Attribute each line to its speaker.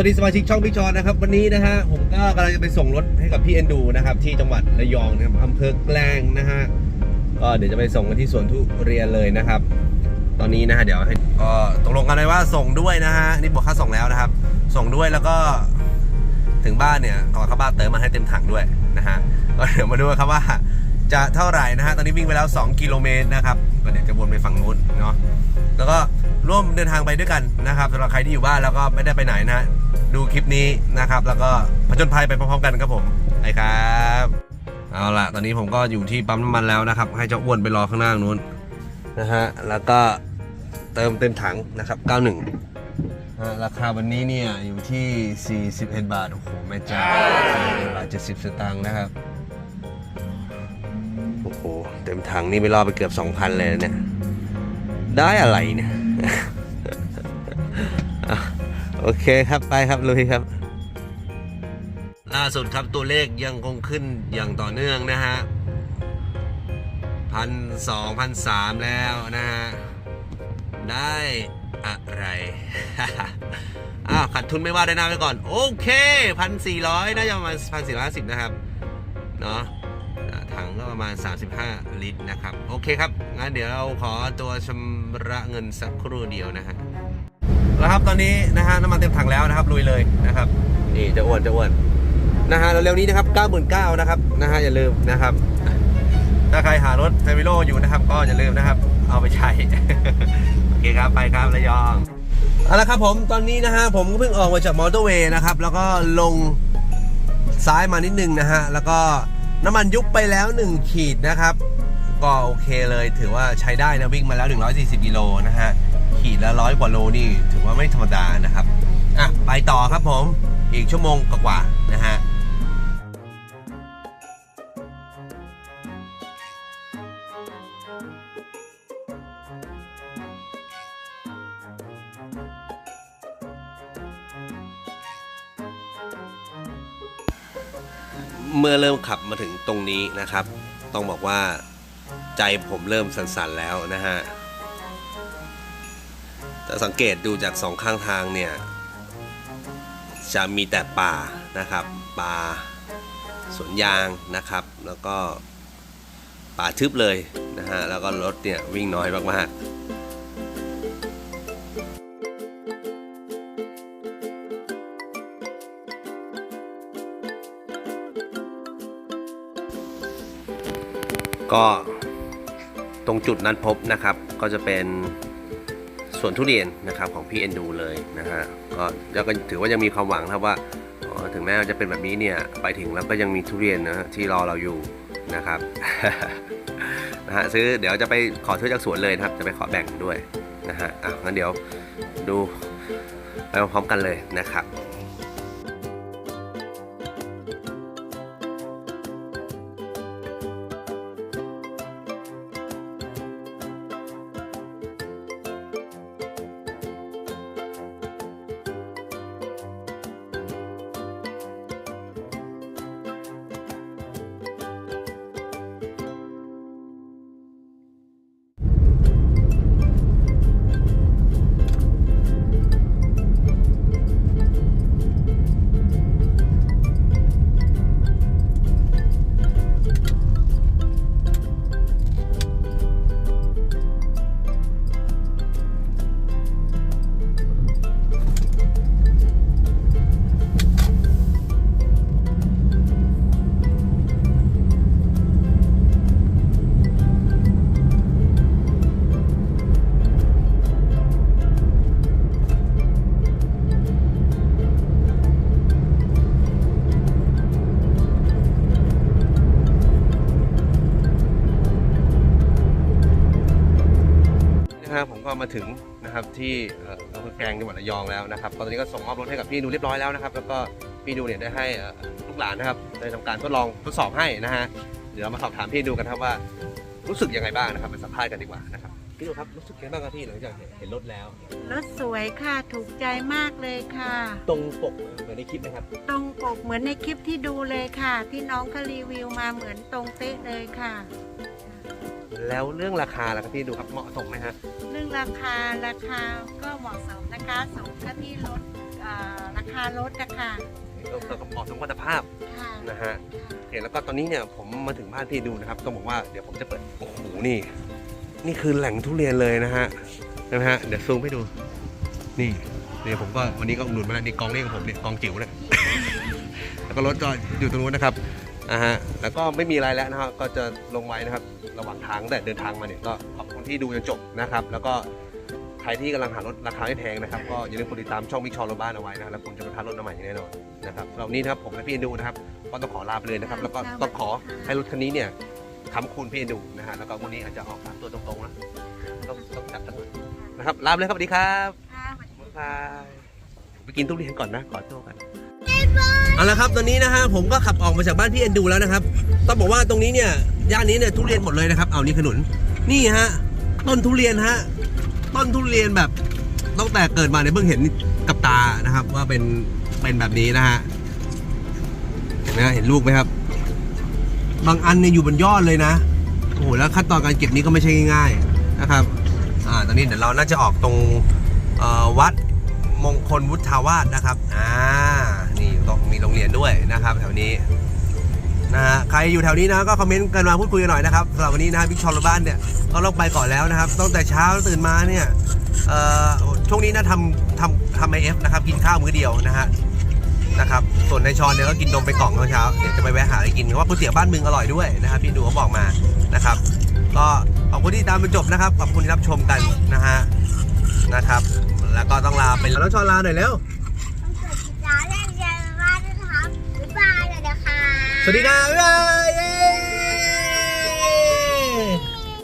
Speaker 1: วัสดีสมาชิกช่องพี่จอนนะครับวันนี้นะฮะผมก็กำลังจะไปส่งรถให้กับพี่เอ็นดูนะครับที่จังหวัดระยองนะครับอำเภอแกลงนะฮะก็เดี๋ยวจะไปส่งกันที่สวนทุเรียนเลยนะครับ ตอนนี้นะฮะเดี๋ยวให้ก็ตกลงกันเลยว่าส่งด้วยนะฮะนี่บอกค่าส่งแล้วนะครับ ส่งด้วยแล้วก็ถึงบ้านเนี่ยก่อข้าบ้านเติมมาให้เต็มถังด้วยนะฮะก็เดี๋ยวมาดูครับว่าจะเท่าไหร่นะฮะตอนนี้วิ่งไปแล้ว 2 กิโลเมตรนะครับก็เดี๋ยวจะวนไปฝั่งนู้นเนาะแล้วก็ ร่วมเดินทางไปด้วยกันนะครับสำหรับใครที่อยู่บ้านแล้วก็ไม่ได้ไปไหนนะฮะดูคลิปนี้นะครับ แล้วก็ผจญภัยไปพร้อมๆกันครับผมไปครับเอาล่ะตอนนี้ผมก็อยู่ที่ปั๊มน้ำมันแล้วนะครับ ให้เจ้าอ้วนไปรอข้างหน้านู้นนะฮะแล้วก็เติมเต็มถังนะครับ 91 ราคาวันนี้เนี่ยอยู่ที่ 41 บาท โอ้โหแม่จ้าบาท70 สตางค์นะครับ โอ้โห เต็มถังนี่ไม่รอไปเกือบ 2,000 เลยเนี่ย ได้อะไรเนี่ย โอเคครับไปครับลุยครับ ล่าสุดครับตัวเลขยังคงขึ้นอย่างต่อเนื่องนะฮะพันสองพันสามแล้วนะฮะ ได้อะไร อ้าวขาดทุนไม่ว่าได้หน้าไปก่อน โอเคพันสี่ร้อยน่าจะประมาณพันสี่ร้อยสิบนะครับ เนาะ ถังก็ประมาณ 35 ลิตรนะครับ โอเคครับ งั้นเดี๋ยวเราขอตัวชำระเงินสักครู่เดียวนะฮะแล้วครับตอนนี้นะฮะน้ำมันเต็มถังแล้วนะครับลุยเลยนะครับนี่จะอ้วนจะอ้วนนะฮะเร็วๆนี้นะครับ99,000นะครับนะฮะอย่าลืมนะครับ ถ้าใครหารถเซมิโลอยู่นะครับ ก็อย่าลืมนะครับ เอาไปใช้ โอเคครับไปครับระยองเอาละครับผมตอนนี้นะฮะผมก็เพิ่งออกมาจากมอเตอร์เวย์นะครับ แล้วก็ลงซ้ายมานิดนึงนะฮะแล้วก็ น้ำมันยุบไปแล้ว 1 ขีดนะครับ ก็โอเคเลยถือว่าใช้ได้นะวิ่งมาแล้ว 140กิโลนะฮะ ขีดละร้อยกว่าโลนี่ถือว่าไม่ธรรมดานะครับ อะ ไปต่อครับผม อีกชั่วโมงกว่าๆนะฮะ เมื่อเริ่มขับมาถึงตรงนี้นะครับ ต้องบอกว่าใจผมเริ่มสั่นๆแล้วนะฮะแต่สังเกตดูจากสองข้างทางเนี่ย จะมีแต่ป่านะครับ ป่าสวนยางนะครับ แล้วก็ป่าทึบเลยนะฮะ แล้วก็รถเนี่ยวิ่งน้อยมากๆ ก็ตรงจุดนั้นพบนะครับ ก็จะเป็นสวนทุเรียนนะครับของพี่เอ็นดูเลยนะฮะก็แล้วก็ถือว่ายังมีความหวังครับว่าถึงแม้ว่าจะเป็นแบบนี้เนี่ยไปถึงแล้วก็ยังมีทุเรียนนะที่รอเราอยู่นะครับนะฮะซื้อเดี๋ยวจะไปขอซื้อจากสวนเลยนะครับ จะไปขอแบ่งด้วยนะฮะอะงั้นเดี๋ยวดูไปพร้อมกันเลยนะครับ ถึงนะครับที่เอ่ออำเภอแกลงจังหวัดระยองแล้วนะครับตอนนี้ก็ส่งมอบรถให้กับพี่ดูเรียบร้อยแล้วนะครับ แล้วก็พี่ดูเนี่ยได้ให้เอ่อลูกหลานนะครับได้ทำการทดลองทดสอบให้นะฮะเดี๋ยวเรามาสอบถามพี่ดูกันครับว่ารู้สึกยังไงบ้างนะครับไปสัมภาษณ์กันดีกว่านะครับพี่ดูครับรู้สึกยังไงบ้างครับพี่หลังจากเห็นรถแล้ว
Speaker 2: รถสวยค่ะถูกใจมากเลยค่ะ
Speaker 1: ตรงปกเหมือนในคลิปนะครับ
Speaker 2: ตรงปกเหมือนในคลิปที่ดูเลยค่ะ ที่น้องเขารีวิวมาเหมือนตรงเป๊ะเลยค่ะ
Speaker 1: แล้วเรื่องราคาล่ะครับพี่ดูครับเหมาะสมไหมฮะ
Speaker 2: เรื่องราคาราคาก็เหมาะสมนะคะสมกับที่รถเอ่อราคาารสนะคะ
Speaker 1: ต้องต้องบอกถึงคุณภาพ
Speaker 2: ค่ะ
Speaker 1: นะฮะโอเคแล้วก็ตอนนี้เนี่ยผมมาถึงบ้านพี่ดูนะครับต้องบอกว่าเดี๋ยวผมจะเปิดโอ้โหนี่ นี่คือแหล่งทุเรียนเลยนะฮะนะฮะเดี๋ยวซูมให้ดู นี่นี่ผมก็วันนี้ก็อุดหนุนมาแล้วนี่กองนี่ของผมเนี่ยกองจิ๋วเนี่ย แล้วก็รถก็อยู่ตรงนู้นนะครับอ่าฮะแล้วก็ไม่มีอะไรแล้วนะครับก็จะลงไว้นะครับ ระหว่างทางแต่เดินทางมาเนี่ยก็ขอบคุณที่ดูจนจบนะครับ แล้วก็ใครที่กำลังหารถราคาไม่แพงนะครับก็อย่าลืมกดติดตามช่องมิกชอรถบ้านเอาไว้นะแล้วผมจะมาทานรถน้ำใหม่อย่างแน่นอนนะครับสำหรับวันนี้นะครับผมและพี่เอ็นดูนะครับก็ต้องขอลาไปเลยนะครับแล้วก็ต้องขอให้รถคันนี้เนี่ยค้ำคุณพี่เอ็นดูนะฮะแล้วก็วันนี้อาจจะออกตามตัวตรงๆนะต้องต้องจัดกันหน่อยนะครับลาไปเลยครับสวัสดีครับ
Speaker 2: ค่ะสวัสดี
Speaker 1: บ๊ายบายไปกินทุเรียนก่อนนะขอตัวกันเอาละครับตอนนี้นะฮะผมก็ขับออกมาจากบ้านพี่เอ็นดูแล้วนะครับต้องบอกว่าตรงนี้เนี่ย ย่านนี้เนี่ยทุเรียนหมดเลยนะครับเอานี่ขนุน นี่ฮะต้นทุเรียนฮะต้นทุเรียนแบบตั้งแต่เกิดมาเนี่ยเพิ่งเห็นกับตานะครับ ว่าเป็นเป็นแบบนี้นะฮะเห็นไหมฮะเห็นลูกไหมครับ บางอันเนี่ยอยู่บนยอดเลยนะโอ้โหแล้วขั้นตอนการเก็บนี้ก็ไม่ใช่ง่ายๆนะครับอ่าตอนนี้เดี๋ยวเราน่าจะออกตรงวัดมงคลวุฒาวาสนะครับ อ่า นี่ต้องมีโรงเรียนด้วยนะครับ แถวนี้ นะฮะใครอยู่แถวนี้นะก็คอมเมนต์กันมาพูดคุยกันหน่อยนะครับสำหรับวันนี้นะบิ๊กชอลบ้านเนี่ยก็ต้องไปก่อนแล้วนะครับตั้งแต่เช้าตื่นมาเนี่ยช่วงนี้นะทำทำทำไอเอฟนะครับกินข้าวมื้อเดียวนะฮะนะครับส่วนในชอนเนี่ยก็กินนมไปกล่องตอนเช้าเดี๋ยวจะไปแวะหาอะไรกินเพราะว่าก๋วยเตี๋ยวบ้านมึงอร่อยด้วยนะครับพี่ดูเขาบอกมานะครับ ก็ขอบคุณที่ตามจนจบนะครับขอบคุณที่รับชมกันนะฮะนะครับ แล้วก็ต้องลาไปแล้วชอนลาหน่อยเร็ว สวัสดีครับบ๊ายบายเย้